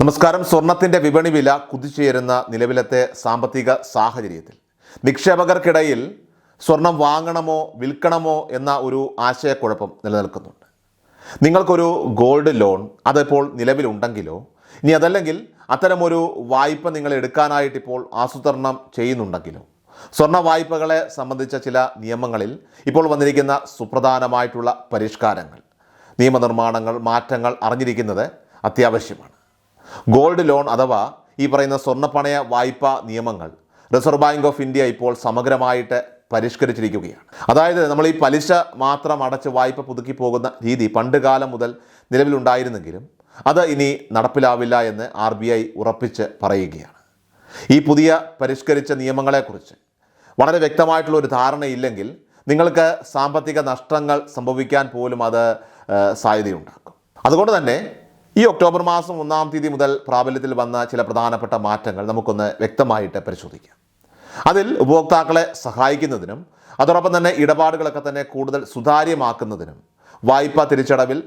നമസ്കാരം. സ്വർണത്തിന്റെ വിപണി വില കുതിച്ചുയരുന്ന നിലവിലത്തെ സാമ്പത്തിക സാഹചര്യത്തിൽ നിക്ഷേപകർക്കിടയിൽ സ്വർണം വാങ്ങണമോ വിൽക്കണമോ എന്ന ഒരു ആശയക്കുഴപ്പം നിലനിൽക്കുന്നുണ്ട്. നിങ്ങൾക്കൊരു ഗോൾഡ് ലോൺ അതിപ്പോൾ നിലവിലുണ്ടെങ്കിലോ ഇനി അതല്ലെങ്കിൽ അത്തരമൊരു വായ്പ നിങ്ങൾ എടുക്കാനായിട്ട് ഇപ്പോൾ ആസൂത്രണം ചെയ്യുന്നുണ്ടെങ്കിലോ സ്വർണ വായ്പകളെ സംബന്ധിച്ച ചില നിയമങ്ങളിൽ ഇപ്പോൾ വന്നിരിക്കുന്ന സുപ്രധാനമായിട്ടുള്ള പരിഷ്കാരങ്ങൾ നിയമനിർമ്മാണങ്ങൾ മാറ്റങ്ങൾ അറിഞ്ഞിരിക്കുന്നത് അത്യാവശ്യമാണ്. ഗോൾഡ് ലോൺ അഥവാ ഈ പറയുന്ന സ്വർണപ്പണയ വായ്പാ നിയമങ്ങൾ റിസർവ് ബാങ്ക് ഓഫ് ഇന്ത്യ ഇപ്പോൾ സമഗ്രമായിട്ട് പരിഷ്കരിച്ചിരിക്കുകയാണ്. അതായത് നമ്മൾ ഈ പലിശ മാത്രം അടച്ച് വായ്പ പുതുക്കി പോകുന്ന രീതി പണ്ട് കാലം മുതൽ നിലവിലുണ്ടായിരുന്നെങ്കിലും അത് ഇനി നടപ്പിലാവില്ല എന്ന് ആർ ബി ഐ ഉറപ്പിച്ച് പറയുകയാണ്. ഈ പുതിയ പരിഷ്കരിച്ച നിയമങ്ങളെക്കുറിച്ച് വളരെ വ്യക്തമായിട്ടുള്ള ഒരു ധാരണയില്ലെങ്കിൽ നിങ്ങൾക്ക് സാമ്പത്തിക നഷ്ടങ്ങൾ സംഭവിക്കാൻ പോലും അത് സാധ്യതയുണ്ടാക്കും. അതുകൊണ്ട് തന്നെ ഈ ഒക്ടോബർ മാസം ഒന്നാം തീയതി മുതൽ പ്രാബല്യത്തിൽ വന്ന ചില പ്രധാനപ്പെട്ട മാറ്റങ്ങൾ നമുക്കൊന്ന് വ്യക്തമായിട്ട് പരിശോധിക്കാം. അതിൽ ഉപഭോക്താക്കളെ സഹായിക്കുന്നതിനും അതോടൊപ്പം തന്നെ ഇടപാടുകളൊക്കെ തന്നെ കൂടുതൽ സുതാര്യമാക്കുന്നതിനും വായ്പ തിരിച്ചടവിൽ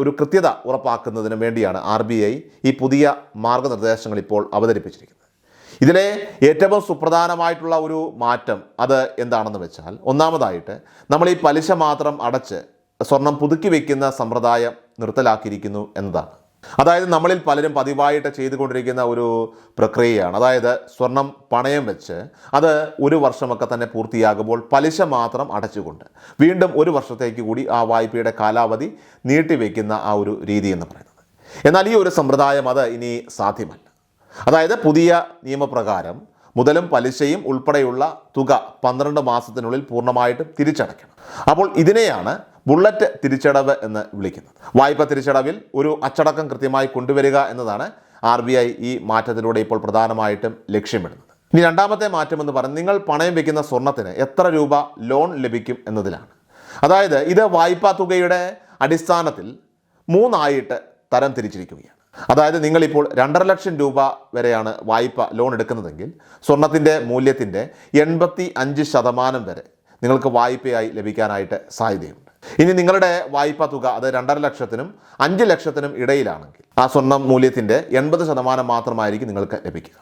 ഒരു കൃത്യത ഉറപ്പാക്കുന്നതിനും വേണ്ടിയാണ് ആർ ബി ഐ ഈ പുതിയ മാർഗനിർദ്ദേശങ്ങൾ ഇപ്പോൾ അവതരിപ്പിച്ചിരിക്കുന്നത്. ഇതിലെ ഏറ്റവും സുപ്രധാനമായിട്ടുള്ള ഒരു മാറ്റം അത് എന്താണെന്ന് വെച്ചാൽ ഒന്നാമതായിട്ട് നമ്മൾ ഈ പലിശ മാത്രം അടച്ച് സ്വർണം പുതുക്കി വയ്ക്കുന്ന സമ്പ്രദായം നിർത്തലാക്കിയിരിക്കുന്നു എന്നതാണ്. അതായത് നമ്മളിൽ പലരും പതിവായിട്ട് ചെയ്തുകൊണ്ടിരിക്കുന്ന ഒരു പ്രക്രിയയാണ്. അതായത് സ്വർണം പണയം വെച്ച് അത് ഒരു വർഷമൊക്കെ തന്നെ പൂർത്തിയാകുമ്പോൾ പലിശ മാത്രം അടച്ചുകൊണ്ട് വീണ്ടും ഒരു വർഷത്തേക്ക് കൂടി ആ വായ്പയുടെ കാലാവധി നീട്ടിവെക്കുന്ന ആ ഒരു രീതി എന്ന് പറയുന്നത്. എന്നാൽ ഈ ഒരു സമ്പ്രദായം അത് ഇനി സാധ്യമല്ല. അതായത് പുതിയ നിയമപ്രകാരം മുതലും പലിശയും ഉൾപ്പെടെയുള്ള തുക പന്ത്രണ്ട് മാസത്തിനുള്ളിൽ പൂർണമായിട്ടും തിരിച്ചടയ്ക്കണം. അപ്പോൾ ഇതിനെയാണ് ബുള്ളറ്റ് തിരിച്ചടവ് എന്ന് വിളിക്കുന്നത്. വായ്പ തിരിച്ചടവിൽ ഒരു അച്ചടക്കം കൃത്യമായി കൊണ്ടുവരിക എന്നതാണ് ആർ ബി ഐ ഈ മാറ്റത്തിലൂടെ ഇപ്പോൾ പ്രധാനമായിട്ടും ലക്ഷ്യമിടുന്നത്. ഇനി രണ്ടാമത്തെ മാറ്റം എന്ന് പറഞ്ഞാൽ നിങ്ങൾ പണയം വെക്കുന്ന സ്വർണത്തിന് എത്ര രൂപ ലോൺ ലഭിക്കും എന്നതിലാണ്. അതായത് ഇത് വായ്പാ തുകയുടെ അടിസ്ഥാനത്തിൽ മൂന്നായിട്ട് തരം തിരിച്ചിരിക്കുകയാണ്. അതായത് നിങ്ങളിപ്പോൾ രണ്ടര ലക്ഷം രൂപ വരെയാണ് വായ്പ ലോൺ എടുക്കുന്നതെങ്കിൽ സ്വർണത്തിന്റെ മൂല്യത്തിന്റെ എൺപത്തി അഞ്ച് ശതമാനം വരെ നിങ്ങൾക്ക് വായ്പയായി ലഭിക്കാനായിട്ട് സാധ്യതയുണ്ട്. ഇനി നിങ്ങളുടെ വായ്പ തുക അത് രണ്ടര ലക്ഷത്തിനും അഞ്ച് ലക്ഷത്തിനും ഇടയിലാണെങ്കിൽ ആ സ്വർണം മൂല്യത്തിന്റെ എൺപത് ശതമാനം മാത്രമായിരിക്കും നിങ്ങൾക്ക് ലഭിക്കുക.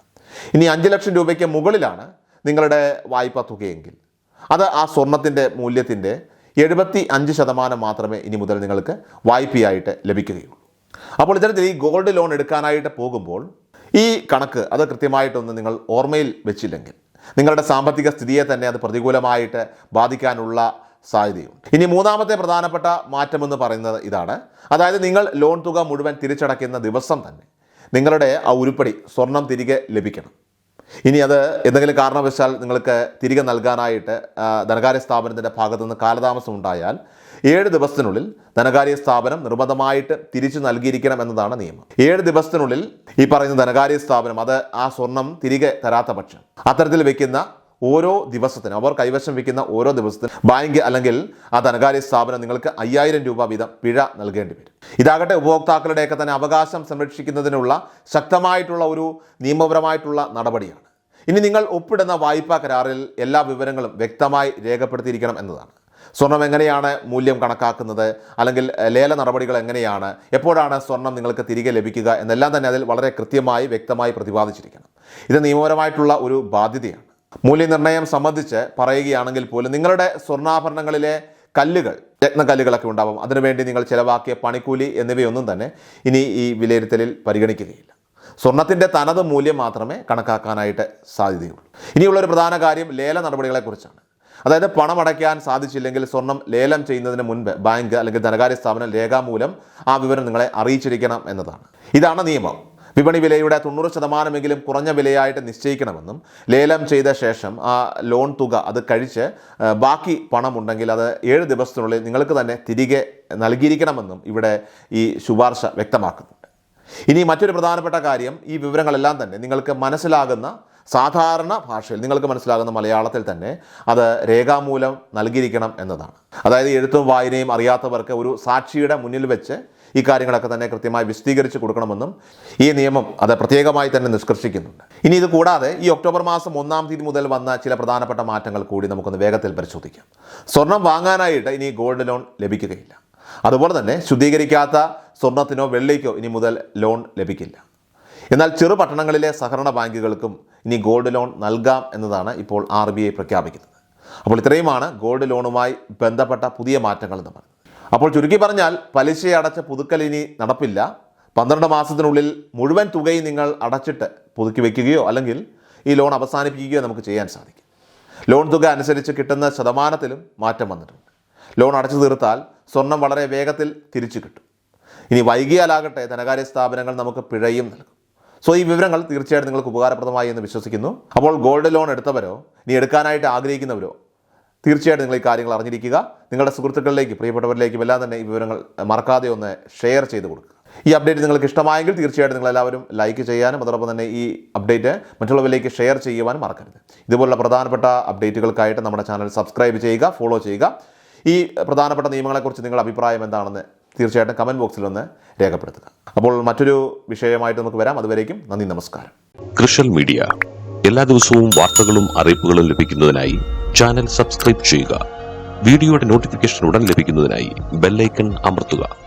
ഇനി അഞ്ച് ലക്ഷം രൂപയ്ക്ക് മുകളിലാണ് നിങ്ങളുടെ വായ്പ തുകയെങ്കിൽ അത് ആ സ്വർണത്തിന്റെ മൂല്യത്തിന്റെ എഴുപത്തി അഞ്ച് ശതമാനം മാത്രമേ ഇനി മുതൽ നിങ്ങൾക്ക് വായ്പയായിട്ട് ലഭിക്കുകയുള്ളൂ. അപ്പോൾ ഇത്തരത്തിൽ ഈ ഗോൾഡ് ലോൺ എടുക്കാനായിട്ട് പോകുമ്പോൾ ഈ കണക്ക് അത് കൃത്യമായിട്ടൊന്ന് നിങ്ങൾ ഓർമ്മയിൽ വെച്ചില്ലെങ്കിൽ നിങ്ങളുടെ സാമ്പത്തിക സ്ഥിതിയെ തന്നെ അത് പ്രതികൂലമായിട്ട് ബാധിക്കാനുള്ള സാധ്യതയുണ്ട്. ഇനി മൂന്നാമത്തെ പ്രധാനപ്പെട്ട മാറ്റമെന്ന് പറയുന്നത് ഇതാണ്. അതായത് നിങ്ങൾ ലോൺ തുക മുഴുവൻ തിരിച്ചടയ്ക്കുന്ന ദിവസം തന്നെ നിങ്ങളുടെ ആ ഉരുപ്പടി സ്വർണം തിരികെ ലഭിക്കണം. ഇനി അത് എന്തെങ്കിലും കാരണവശാൽ നിങ്ങൾക്ക് തിരികെ നൽകാനായിട്ട് ധനകാര്യ സ്ഥാപനത്തിന്റെ ഭാഗത്തു നിന്ന് കാലതാമസം ഉണ്ടായാൽ ഏഴ് ദിവസത്തിനുള്ളിൽ ധനകാര്യ സ്ഥാപനം നിർബന്ധമായിട്ട് തിരിച്ചു നൽകിയിരിക്കണം എന്നതാണ് നിയമം. ഏഴ് ദിവസത്തിനുള്ളിൽ ഈ പറയുന്ന ധനകാര്യ സ്ഥാപനം അത് ആ സ്വർണം തിരികെ തരാത്ത പക്ഷം അത്തരത്തിൽ വെക്കുന്ന ഓരോ ദിവസത്തിനും അവർ കൈവശം വയ്ക്കുന്ന ഓരോ ദിവസത്തിനും ബാങ്ക് അല്ലെങ്കിൽ ആ ധനകാര്യ സ്ഥാപനം നിങ്ങൾക്ക് അയ്യായിരം രൂപ വീതം പിഴ നൽകേണ്ടി വരും. ഇതാകട്ടെ ഉപഭോക്താക്കളുടെയൊക്കെ തന്നെ അവകാശം സംരക്ഷിക്കുന്നതിനുള്ള ശക്തമായിട്ടുള്ള ഒരു നിയമപരമായിട്ടുള്ള നടപടിയാണ്. ഇനി നിങ്ങൾ ഒപ്പിടുന്ന വായ്പാ കരാറിൽ എല്ലാ വിവരങ്ങളും വ്യക്തമായി രേഖപ്പെടുത്തിയിരിക്കണം എന്നതാണ്. സ്വർണം എങ്ങനെയാണ് മൂല്യം കണക്കാക്കുന്നത് അല്ലെങ്കിൽ ലേല നടപടികൾ എങ്ങനെയാണ് എപ്പോഴാണ് സ്വർണം നിങ്ങൾക്ക് തിരികെ ലഭിക്കുക എന്നെല്ലാം തന്നെ അതിൽ വളരെ കൃത്യമായി വ്യക്തമായി പ്രതിപാദിച്ചിരിക്കണം. ഇത് നിയമപരമായിട്ടുള്ള ഒരു ബാധ്യതയാണ്. മൂല്യനിർണയം സംബന്ധിച്ച് പറയുകയാണെങ്കിൽ പോലും നിങ്ങളുടെ സ്വർണാഭരണങ്ങളിലെ കല്ലുകൾ രത്നക്കല്ലുകളൊക്കെ ഉണ്ടാവും. അതിനുവേണ്ടി നിങ്ങൾ ചിലവാക്കിയ പണിക്കൂലി എന്നിവയൊന്നും തന്നെ ഇനി ഈ വിലയിരുത്തലിൽ പരിഗണിക്കുകയില്ല. സ്വർണത്തിന്റെ തനത് മൂല്യം മാത്രമേ കണക്കാക്കാനായിട്ട് സാധ്യതയുള്ളൂ. ഇനിയുള്ള ഒരു പ്രധാന കാര്യം ലേല നടപടികളെക്കുറിച്ചാണ്. അതായത് പണമടയ്ക്കാൻ സാധിച്ചില്ലെങ്കിൽ സ്വർണം ലേലം ചെയ്യുന്നതിന് മുൻപ് ബാങ്ക് അല്ലെങ്കിൽ ധനകാര്യ സ്ഥാപനം രേഖാമൂലം ആ വിവരം നിങ്ങളെ അറിയിച്ചിരിക്കണം എന്നതാണ്. ഇതാണ് നിയമം. വിപണി വിലയുടെ തൊണ്ണൂറ് ശതമാനമെങ്കിലും കുറഞ്ഞ വിലയായിട്ട് നിശ്ചയിക്കണമെന്നും ലേലം ചെയ്ത ശേഷം ആ ലോൺ തുക അത് കഴിച്ച് ബാക്കി പണം ഉണ്ടെങ്കിൽ അത് ഏഴ് ദിവസത്തിനുള്ളിൽ നിങ്ങൾക്ക് തന്നെ തിരികെ നൽകിയിരിക്കണമെന്നും ഇവിടെ ഈ ശുപാർശ വ്യക്തമാക്കുന്നുണ്ട്. ഇനി മറ്റൊരു പ്രധാനപ്പെട്ട കാര്യം ഈ വിവരങ്ങളെല്ലാം തന്നെ നിങ്ങൾക്ക് മനസ്സിലാകുന്ന സാധാരണ ഭാഷയിൽ നിങ്ങൾക്ക് മനസ്സിലാകുന്ന മലയാളത്തിൽ തന്നെ അത് രേഖാമൂലം നൽകിയിരിക്കണം എന്നതാണ്. അതായത് എഴുത്തും വായനയും അറിയാത്തവർക്ക് ഒരു സാക്ഷിയുടെ മുന്നിൽ വെച്ച് ഈ കാര്യങ്ങളൊക്കെ തന്നെ കൃത്യമായി വിശദീകരിച്ച് കൊടുക്കണമെന്നും ഈ നിയമം അത് പ്രത്യേകമായി തന്നെ നിഷ്കർഷിക്കുന്നുണ്ട്. ഇനി ഇത് കൂടാതെ ഈ ഒക്ടോബർ മാസം ഒന്നാം തീയതി മുതൽ വന്ന ചില പ്രധാനപ്പെട്ട മാറ്റങ്ങൾ കൂടി നമുക്കൊന്ന് വേഗത്തിൽ പരിശോധിക്കാം. സ്വർണം വാങ്ങാനായിട്ട് ഇനി ഗോൾഡ് ലോൺ ലഭിക്കുകയില്ല. അതുപോലെ തന്നെ ശുദ്ധീകരിക്കാത്ത സ്വർണത്തിനോ വെള്ളിക്കോ ഇനി മുതൽ ലോൺ ലഭിക്കില്ല. എന്നാൽ ചെറുപട്ടണങ്ങളിലെ സഹകരണ ബാങ്കുകൾക്കും ഇനി ഗോൾഡ് ലോൺ നൽകാം എന്നതാണ് ഇപ്പോൾ ആർ ബി ഐ പ്രഖ്യാപിക്കുന്നത്. അപ്പോൾ ഇത്രയുമാണ് ഗോൾഡ് ലോണുമായി ബന്ധപ്പെട്ട പുതിയ മാറ്റങ്ങൾ എന്ന് പറയുന്നത് അപ്പോൾ ചുരുക്കി പറഞ്ഞാൽ പലിശ അടച്ച പുതുക്കൽ ഇനി നടപ്പില്ല. പന്ത്രണ്ട് മാസത്തിനുള്ളിൽ മുഴുവൻ തുകയും നിങ്ങൾ അടച്ചിട്ട് പുതുക്കി വയ്ക്കുകയോ അല്ലെങ്കിൽ ഈ ലോൺ അവസാനിപ്പിക്കുകയോ നമുക്ക് ചെയ്യാൻ സാധിക്കും. ലോൺ തുക അനുസരിച്ച് കിട്ടുന്ന ശതമാനത്തിലും മാറ്റം വന്നിട്ടുണ്ട്. ലോൺ അടച്ചു തീർത്താൽ സ്വർണം വളരെ വേഗത്തിൽ തിരിച്ചു കിട്ടും. ഇനി വൈകിയാലാകട്ടെ ധനകാര്യ സ്ഥാപനങ്ങൾ നമുക്ക് പിഴയും നൽകും. സോ ഈ വിവരങ്ങൾ തീർച്ചയായിട്ടും നിങ്ങൾക്ക് ഉപകാരപ്രദമായി എന്ന് വിശ്വസിക്കുന്നു. അപ്പോൾ ഗോൾഡ് ലോൺ എടുത്തവരോ നീ എടുക്കാനായിട്ട് ആഗ്രഹിക്കുന്നവരോ തീർച്ചയായിട്ടും നിങ്ങൾ ഈ കാര്യങ്ങൾ അറിഞ്ഞിരിക്കുക. നിങ്ങളുടെ സുഹൃത്തുക്കളിലേക്ക് പ്രിയപ്പെട്ടവരിലേക്കും എല്ലാം തന്നെ ഈ വിവരങ്ങൾ മറക്കാതെ ഒന്ന് ഷെയർ ചെയ്ത് കൊടുക്കുക. ഈ അപ്ഡേറ്റ് നിങ്ങൾക്ക് ഇഷ്ടമായെങ്കിൽ തീർച്ചയായിട്ടും നിങ്ങൾ എല്ലാവരും ലൈക്ക് ചെയ്യാനും അതോടൊപ്പം തന്നെ ഈ അപ്ഡേറ്റ് മറ്റുള്ളവരിലേക്ക് ഷെയർ ചെയ്യുവാനും മറക്കരുത്. ഇതുപോലുള്ള പ്രധാനപ്പെട്ട അപ്ഡേറ്റുകൾക്കായിട്ട് നമ്മുടെ ചാനൽ സബ്സ്ക്രൈബ് ചെയ്യുക ഫോളോ ചെയ്യുക. ഈ പ്രധാനപ്പെട്ട നിയമങ്ങളെക്കുറിച്ച് നിങ്ങളുടെ അഭിപ്രായം എന്താണെന്ന് തീർച്ചയായിട്ടും കമന്റ് ബോക്സിൽ ഒന്ന് രേഖപ്പെടുത്തുക. അപ്പോൾ മറ്റൊരു വിഷയമായിട്ട് നമുക്ക് വരാം. അതുവരേക്കും നന്ദി നമസ്കാരം. കൃഷൽ മീഡിയ. എല്ലാ ദിവസവും വാർത്തകളും അറിയിപ്പുകളും ലഭിക്കുന്നതിനായി ചാനൽ സബ്സ്ക്രൈബ് ചെയ്യുക. വീഡിയോയുടെ നോട്ടിഫിക്കേഷൻ ഉടൻ ലഭിക്കുന്നതിനായി ബെല്ലൈക്കൺ അമർത്തുക.